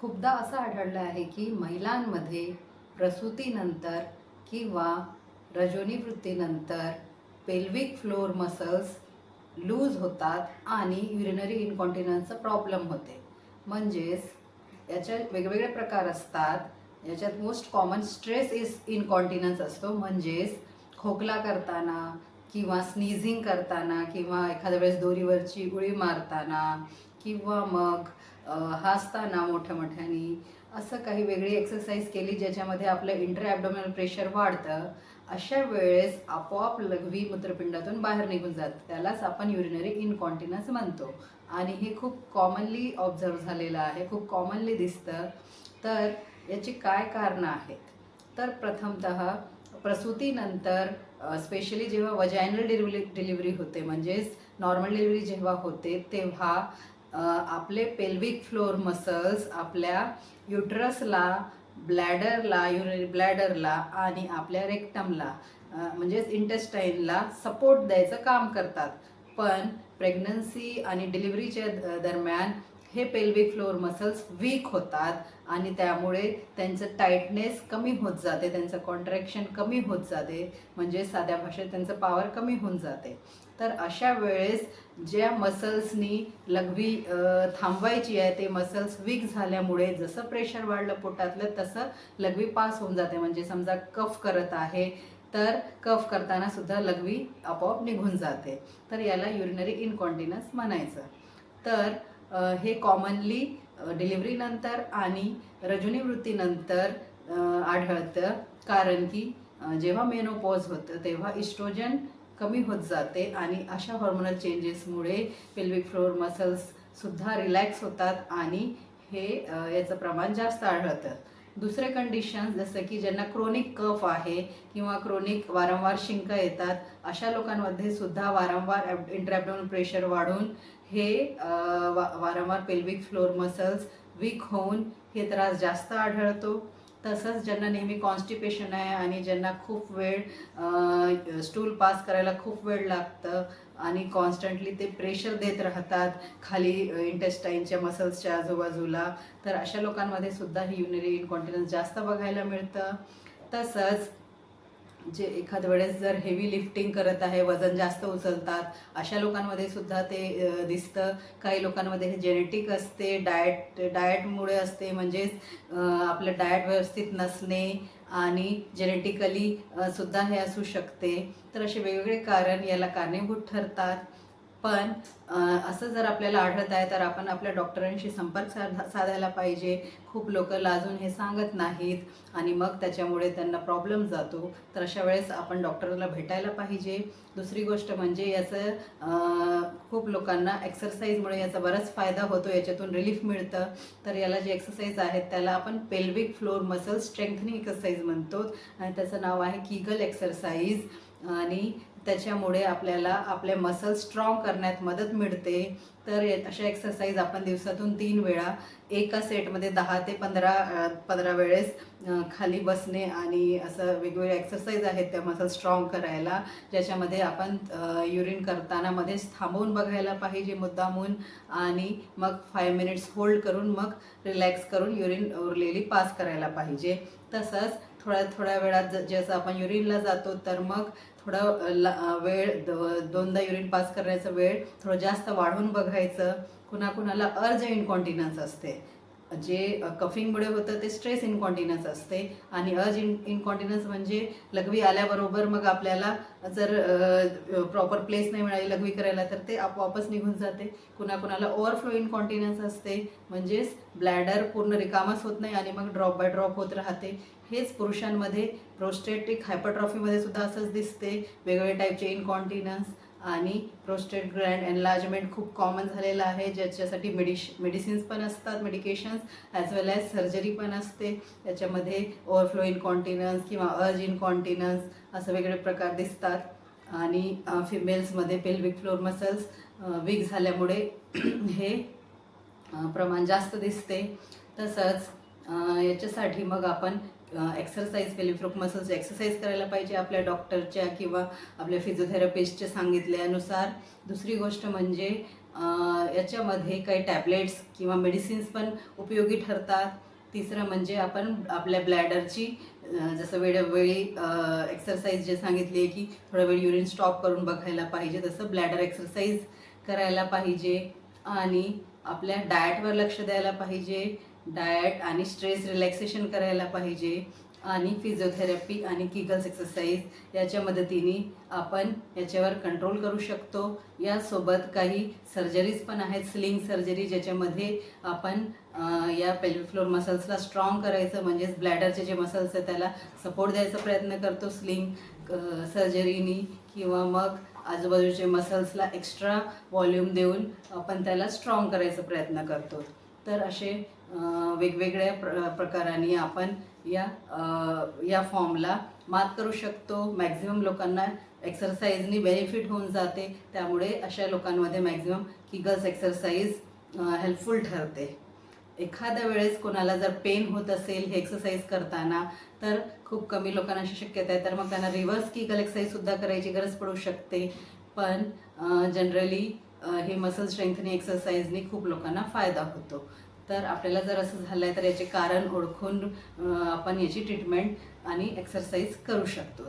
खूपदा असं आढळलं आहे की महिलांमध्ये प्रसूतीनंतर किंवा रजोनिवृत्तीनंतर पेल्विक फ्लोअर मसल्स लूज होतात आणि युरिनरी इन्कॉन्टिनन्सचा प्रॉब्लेम होते. म्हणजेच याच्या वेगवेगळे प्रकार असतात. याच्यात most common stress is incontinence असतो. म्हणजेच खोकला करताना किंवा स्नीझिंग करताना किंवा एखाद्या वेळेस दोरीवरची गुळी मारताना किंवा मग हसताना मोठ्या मोठ्याने असं काही वेगळी एक्सरसाइज केली ज्याच्यामध्ये आपलं इंटर ॲबडोमिनल प्रेशर वाढतं अशा वेळेस आपोआप लघवी मूत्रपिंडातून बाहेर निघून जातं. त्यालाच आपण युरिनरी इनकॉन्टिनन्स म्हणतो. आणि हे खूप कॉमनली ऑब्झर्व झालेलं आहे खूप कॉमनली दिसतं. तर याची काय कारणं आहेत? तर प्रथमतः प्रसूतीनंतर स्पेशली जेव्हा वजायनल डिलिव्हरी डिलिव्हरी होते म्हणजेच नॉर्मल डिलिव्हरी जेव्हा होते तेव्हा आपले पेल्विक फ्लोअर मसल्स आपल्या युट्रसला ब्लॅडरला युरिनरी ब्लॅडरला आणि आपल्या रेक्टमला म्हणजेच इंटेस्टाईनला सपोर्ट द्यायचं काम करतात. पण प्रेग्नन्सी आणि डिलिव्हरीच्या दरम्यान हे पेल्विक फ्लोअर मसल्स वीक होतात आणि त्यामुळे त्यांचं टाईटनेस कमी होत जाते त्यांचं कॉन्ट्रॅक्शन कमी होत जाते म्हणजे साध्या भाषेत त्यांचं पॉवर कमी होऊन जाते. तर अशा वेळेस ज्या मसल्सनी लघवी थांबवायची आहे ते मसल्स वीक झाल्यामुळे जसं प्रेशर वाढलं पोटातलं तसं लघवी पास होऊन जाते. म्हणजे समजा कफ करत आहे तर कफ करताना सुद्धा लघवी आपोआप निघून जाते. तर याला युरिनरी इनकॉन्टिनन्स म्हणायचं. तर हे कॉमनली डिलिव्हरीनंतर आणि रजनीवृत्तीनंतर आढळतं. कारण की जेव्हा मेनोपॉज होतं तेव्हा इस्ट्रोजन कमी होत जाते आणि अशा हॉर्मोनल चेंजेसमुळे पेल्विक फ्लोअर मसल्ससुद्धा रिलॅक्स होतात आणि हे याचं प्रमाण जास्त आढळतं. दुसरे कंडिशन्स जसं की ज्यांना क्रोनिक कफ आहे किंवा क्रोनिक वारंवार शिंक येतात अशा लोकांमध्ये सुद्धा वारंवार इंट्रॅबडोनल प्रेशर वाढून हे वा- वारंवार पेल्विक फ्लोअर मसल्स वीक होऊन हे त्रास जास्त आढळतो. तसंच ज्यांना नेहमी कॉन्स्टिपेशन आहे आणि ज्यांना खूप वेळ स्टूल पास करायला खूप वेळ लागतं आणि कॉन्स्टंटली ते प्रेशर देत राहतात खाली इंटेस्टाईनच्या मसल्सच्या आजूबाजूला तर अशा लोकांमध्ये सुद्धा ही युनिरी इनकॉन्टिनन्स जास्त बघायला मिळतं. तसंच जे एखाद वेळेस जर हेवी लिफ्टिंग करत आहे वजन जास्त उचलतात अशा लोकांमध्ये सुद्धा ते दिसतं. काही लोकांमध्ये हे जेनेटिक असते डाएट डाएटमुळे असते म्हणजेच आपलं डाएट व्यवस्थित नसणे आणि जेनेटिकली सुद्धा हे असू शकते. तर असे वेगवेगळे कारण याला कारणीभूत ठरतात. पण असं जर आपल्याला आढळत आहे तर आपण आपल्या डॉक्टरांशी संपर्क साधा साधायला पाहिजे. खूप लोक लाजून हे सांगत नाहीत आणि मग त्याच्यामुळे त्यांना प्रॉब्लेम जातो. तर अशा वेळेस आपण डॉक्टरला भेटायला पाहिजे. दुसरी गोष्ट म्हणजे याचं खूप लोकांना एक्सरसाइजमुळे याचा बराच फायदा होतो. याच्यातून रिलीफ मिळतं. तर याला जे एक्सरसाइज आहेत त्याला आपण pelvic floor muscle strengthening exercise म्हणतो. आणि त्याचं नाव आहे किगल एक्सरसाइज आणि त्याच्यामुळे आपल्याला आपले मसल स्ट्रॉंग करण्यात मदत मिळते. तर अशा एक्सरसाइज आपण दिवसातून तीन वेळा एका सेटमध्ये दहा ते पंधरा पंधरा वेळेस खाली बसणे आणि असं वेगवेगळे एक्सरसाइज आहेत त्या मसल स्ट्रॉंग करायला ज्याच्यामध्ये आपण युरिन करताना मध्येच थांबवून बघायला पाहिजे मुद्दामून आणि मग फाय मिनिट्स होल्ड करून मग रिलॅक्स करून युरिन उरलेली पास करायला पाहिजे. तसंच थोड्या थोड्या वेळात जसं आपण युरिनला जातो तर मग थोडा वेळ दोनदा युरिन पास करण्याचा वेळ थोडं जास्त वाढवून बघायचं. कुणाकुणाला अर्ज इनकॉन्टिनन्स असते. जे कफिंगमुळे होतं ते स्ट्रेस इनकॉन्टिनन्स असते. आणि अज इन इनकॉन्टिनन्स म्हणजे लघवी आल्याबरोबर मग आपल्याला जर प्रॉपर प्लेस नाही मिळाली लघवी करायला तर ते आपोआपच निघून जाते. कुणाकुणाला ओव्हरफ्लो इनकॉन्टिनन्स असते म्हणजेच ब्लॅडर पूर्ण रिकामच होत नाही आणि मग ड्रॉप बाय ड्रॉप होत राहते. हेच पुरुषांमध्ये प्रोस्टेटिक हायपरट्रॉफीमध्ये सुद्धा असंच दिसते. वेगवेगळे टाईपचे इनकॉन्टिनन्स आणि प्रोस्टेट ग्रँड एनलार्जमेंट खूप कॉमन झालेलं आहे ज्याच्यासाठी मेडिश मेडिसिन्स पण असतात medications as well as surgery पण असते. त्याच्यामध्ये ओव्हरफ्लो इनकॉन्टिनन्स किंवा अर्ज इनकॉन्टिनन्स असं वेगळे प्रकार दिसतात. आणि फिमेल्समध्ये पेल्विक फ्लोर मसल्स वीक झाल्यामुळे हे प्रमाण जास्त दिसते. तसंच याच्यासाठी मग आपण एक्सरसाइज पेलिफ्रोक मसल्स एक्सरसाइज करायला पाहिजे आपल्या डॉक्टरच्या किंवा आपल्या फिजिओथेरपिस्टच्या सांगितल्यानुसार. दुसरी गोष्ट म्हणजे याच्यामध्ये काही टॅबलेट्स किंवा मेडिसिन्स पण उपयोगी ठरतात. तिसरं म्हणजे आपण आपल्या ब्लॅडरची जसं वेळोवेळी एक्सरसाइज जे सांगितली आहे की थोडा वेळ युरिन स्टॉप करून बघायला पाहिजे तसं ब्लॅडर एक्सरसाइज करायला पाहिजे. आणि आपल्या डाएटवर लक्ष द्यायला पाहिजे. डाएट आणि स्ट्रेस रिलॅक्सेशन करायला पाहिजे आणि फिजिओथेरपी आणि किगल्स एक्सरसाइज याच्या मदतीने आपण याच्यावर कंट्रोल करू शकतो. यासोबत काही सर्जरीज पण आहेत स्लिंग सर्जरी ज्याच्यामध्ये आपण या पेल्विक फ्लोर मसल्सला स्ट्रॉंग करायचं म्हणजेच ब्लॅडरचे जे मसल्स आहेत त्याला सपोर्ट द्यायचा प्रयत्न करतो स्लिंग सर्जरीनी किंवा मग आजूबाजूचे मसल्सला एक्स्ट्रा व्हॉल्यूम देऊन आपण त्याला स्ट्रॉंग करायचा प्रयत्न करतो. तर असे वेगवेगळ्या प्र प्रकारांनी आपण या या फॉर्मला मात करू शकतो. मॅक्झिमम लोकांना एक्सरसाइजनी बेनिफिट होऊन जाते. त्यामुळे अशा लोकांमध्ये मॅक्झिमम किगल्स एक्सरसाइज हेल्पफुल ठरते. एखाद्या वेळेस कोणाला जर पेन होत असेल हे एक्सरसाइज करताना तर खूप कमी लोकांना अशी शक्यता आहे. तर मग त्यांना रिव्हर्स किगल एक्सरसाइजसुद्धा करायची गरज पडू शकते. पण जनरली हे मसल स्ट्रेंथनिंग एक्सरसाइजने खूप लोकांना फायदा होतो. तर आपल्याला जर असं झालं आहे तर याचे कारण ओळखून आपण याची ट्रीटमेंट आणि एक्सरसाइज करू शकतो.